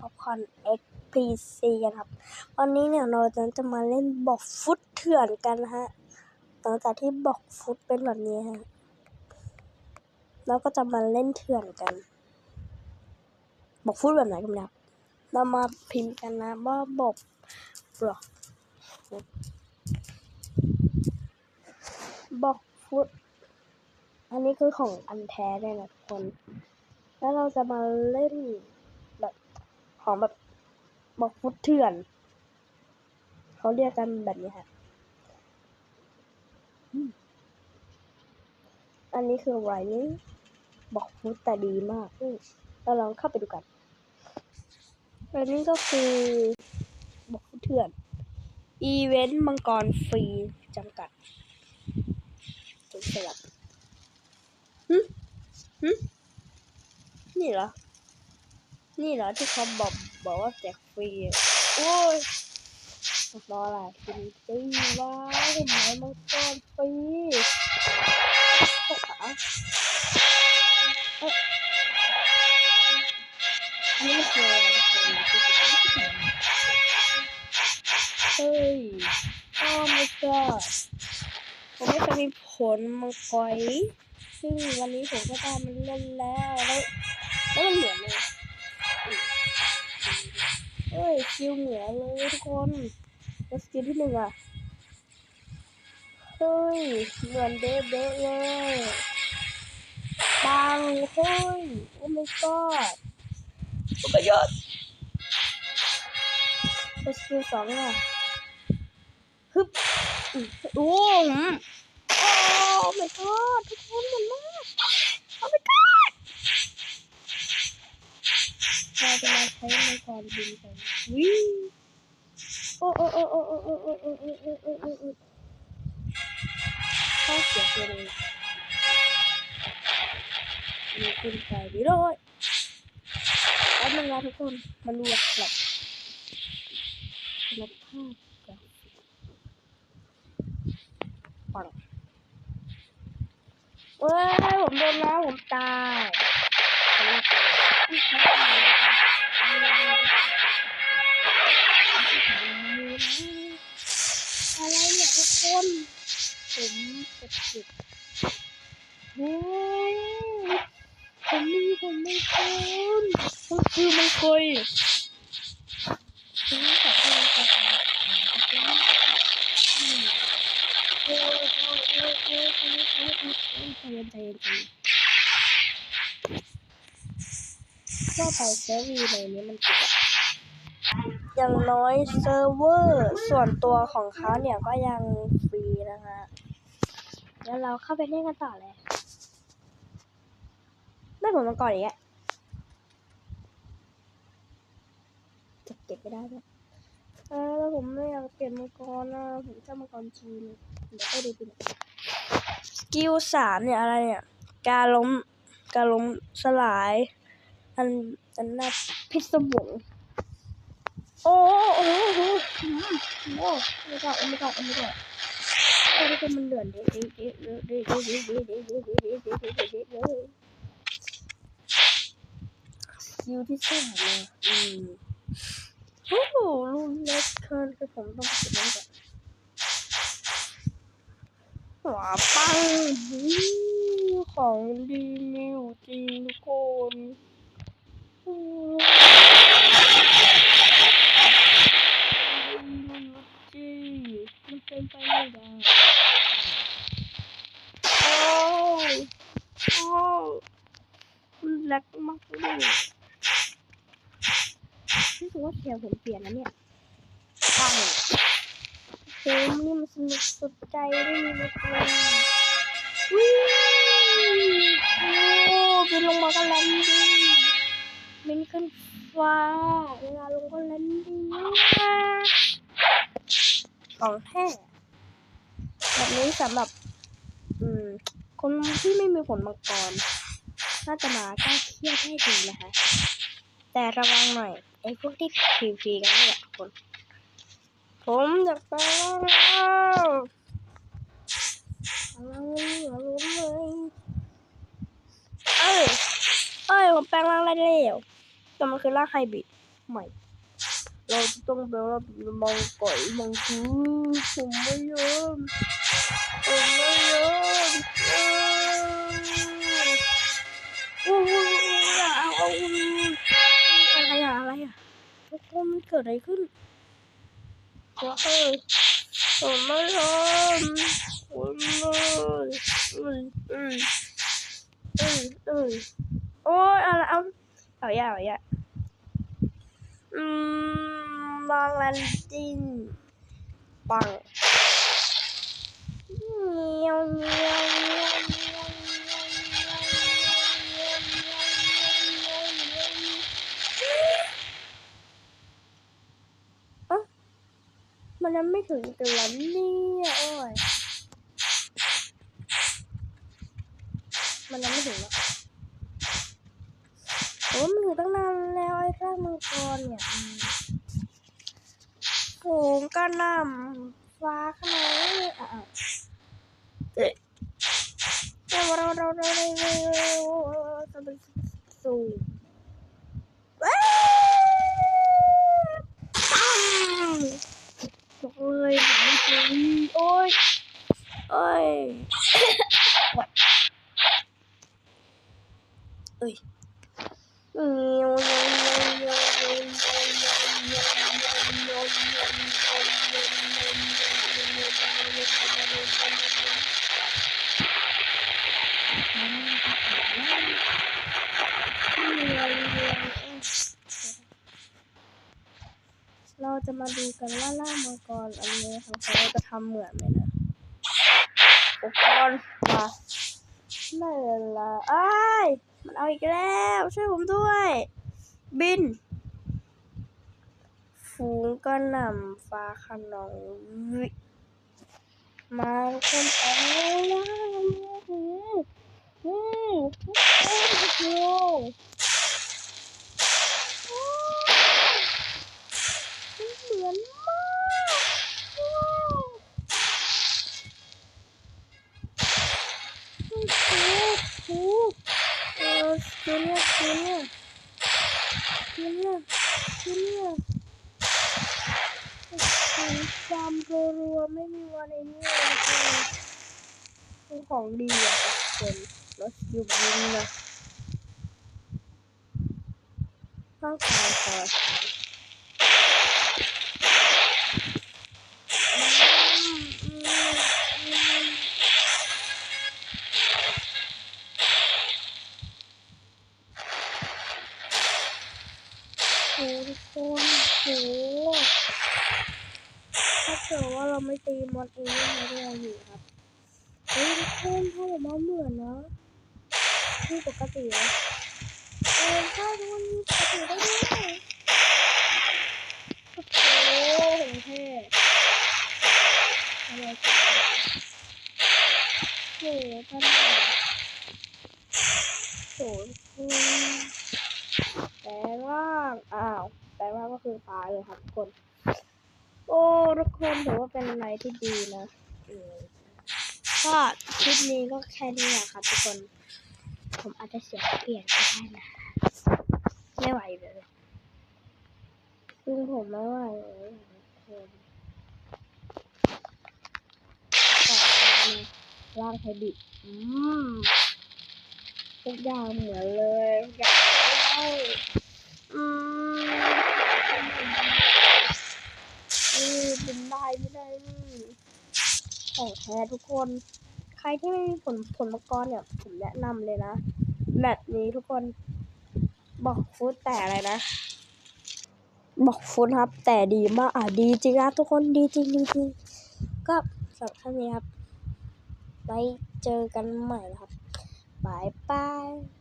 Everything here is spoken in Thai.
ป๊อปคอร์น XPC กันครับ วันนี้เนี่ยเราจะมาเล่นบอกฟุตเถื่อนกันนะฮะหลังจากที่บอกฟุตเป็นแบบนี้ฮะเราก็จะมาเล่นเถื่อนกัน บอกฟุตแบบไหนกันครับเรามาพิมพ์กันนะว่าบอกบล็อกฟุตบอกฟุตอันนี้คือของอันแท้เลยนะทุกคน แล้วเราจะมาเล่น ของแบบบอกฟุตเถื่อน เขาเรียกกันแบบนี้ค่ะ อันนี้คือไรนี่บอกฟุตแต่ดีมากเราลองเข้าไปดูกันอันนี้ก็คือบอกฟุตเถื่อน อีเวนต์มังกรฟรีจำกัดจุดสลับหึหึนี่เหรอ นี่เหรอที่เขาบอกบอกว่าแจกฟรีอะโอ้ยรออะไรกินฟรีว้าวเห็นไมมังกรฟรีเข้าขาเอ้ยอันนี้มันคือเฮ้ยโอ้ my god ผมไม่เคยมีผลมังกรซึ่งวันนี้ผมก็ได้มันเล่นแล้วแล้วแล้วมันเหมือนเลย เอ้ยสกิลเหมือนเลยทุกคนแล้วสกิลที่หนึ่งอะ เฮ้ย เหมือนเดะเดะเลยปังเฮ้ย โอ้ my god โอ้ my god แล้วสกิลสองอะฮึบอื้อโอ้โหโอ้ my god ทุกคนเหมือนมากโอ้ my god เราจะมาใช้ในการบินกันวิว โอ้โอ้โอ้โอ้โอ้โอ้โอ้โอ้โอ้โอ้โอ้โอ้โอ้ข้อเสียตัวเองมีขึ้นไปวิโรยแล้วมันนะทุกคนมันดูหลักหลักคุณภาพกับปังเว้ยผมโดนแล้วผมตายผมตาย อะไรเนี่ยทุกคน ผมจะจิบโอ้ยผมมีผมไม่คนมันคือมันเคยผมขอโทษครับโอ้ยโอ้ยโอ้ยโอ้ยโอ้ยโอ้ยโอ้ยใจเย็นใจเย็นก็ไปเซิร์วีในนี้มันติด อย่างน้อยเซิร์ฟเวอร์ส่วนตัวของเขาเนี่ยก็ยังฟรีนะคะแล้วเราเข้าไปเล่นกันต่อเลยได้ผลมาก่อนอีกอะจะเก็บไม่ได้ด้วยเออแล้วผมไม่อยากเปลี่ยนมังกรนะผมชอบมังกรจีนเดี๋ยวไปดูดีกว่าสกิลสามเนี่ยอะไรเนี่ย การล้มการล้มสลาย อันอันน่าพิศวง โอ้โอ้โอ้โอ้โอ้ไม่ได้ไม่ได้ไม่ได้โอ้ที่มันเดือดเด็ดเด็ดเด็ดเด็ดเด็ดเด็ดเด็ดเด็ดเด็ดเด็ดเด็ดเด็ดเด็ดเด็ดเด็ดเลยคิวที่สามเลยอืมโอ้โหรุ่นเล็กเกินคือผมต้องไปเก็บมันก่อนว้าปังของดีมีอยู่จริงทุกคนอืมจริงมัน เป็นไปไม่ได้ โอ้โอ้มันแรงมากเลยรู้สึกว่าเสียงผมเปลี่ยนแล้วเนี่ยปังเกมนี่มันสนุกสุดใจเลยนะคุณวิ่งโอ้บินลงมาก็แลนดิ้งบินขึ้นฟ้าเวลาลงก็แลนดิ้ง ของแท้แบบนี้สำหรับ อืม คนที่ไม่มีผลมังกรน่าจะมาก้าเครียดให้ดีนะคะ แต่ระวังหน่อยไอ้พวกที่พีพีกันนี่แหละทุกคน ผมจะไปแล้วอะไรอย่าล้มเลยเอ้ยเอ้ยผมแปลงร่างได้แล้วแต่มันคือร่างไฮบริดใหม่ เราต้องแบบว่ามังก่อยมังคูผมไม่ยอมผมไม่ยอมอ้ยโอ้โหอย่าเอาเอาอะไรอะอะไรอะทุกคนมันเกิดอะไรขึ้นเดี๋ยวเอ้ยผมไม่ยอมผมเลยเอ้ยเอ้ยเอ้ยเอ้ยโอ้ยอะไรเอาเอาอย่าเอาอย่า uhm, valentine bằng. Nhiều nhiều mà nó mới thử từ lắm đi ôi mà nó mới thử ủa mấy người tăng na ถ้ามังกรเนี่ยฝูงกระนำฟ้าขนาดนี้อะเราเราเราเราเราสูงบอกเลยจริงโอ้ยโอ้ยเอ้ยเงี้ยวเงี้ยว เราจะมาดูกันว่าล่ามังกรอันนี้ของเขาจะทำเหมือนไหมนะอุปกรณ์มาไม่เป็นไอ้ยมันเอาอีกแล้ว ช่วยผมด้วย บิน ฝูงกระหน่ำฟ้าขนองวิมาทุกคนเอา Geliyor, geliyor. Geliyor, geliyor. รัวๆไม่มีวันไอ้นี่เลยคือของดีอะทุกคนรถยุบยิงนะเข้าไปขอ โอ้ทุกคนโหถ้าเกิดว่าเราไม่ตีมอนเองไม่ได้อยู่ครับเฮ้ยทุกคนถ้าผมมาเหมือนนะที่ปกตินะเออใช่ทุกคนนี่ปกติได้ด้วยโอ้โหของแท้อะไรกันโอ้โหท่านหน่อยโอ้โหแปลงร่างอ้าวแปลงร่างก็คือตาย เลยครับคน โอ้ทุกคนถือว่าเป็นอะไรที่ดีนะก็คลิปนี้ก็แค่นี้แหละครับทุกคน ผมอาจจะเสียงเปลี่ยนก็ได้นะ ไม่ไหวเลยซึ่งผมไม่ไหวเลยทุกคนต่อไปร่างไทบิอืมทุกอย่างเหมือนเลยทุกอย่างเหมือนเลยอืม นี่เป็นได้ไม่ได้นี่ ของแท้ทุกคน ใครที่ไม่มีผลผลประกอบเนี่ย ผมแนะนำเลยนะแบบนี้ทุกคน บอกฟุตแต่อะไรนะ บอกฟุตครับ แต่ดีมากอะดีจริงครับทุกคนดีจริงดีจริงก็สำหรับท่านนี้ครับ ไว้เจอกันใหม่นะครับบายบาย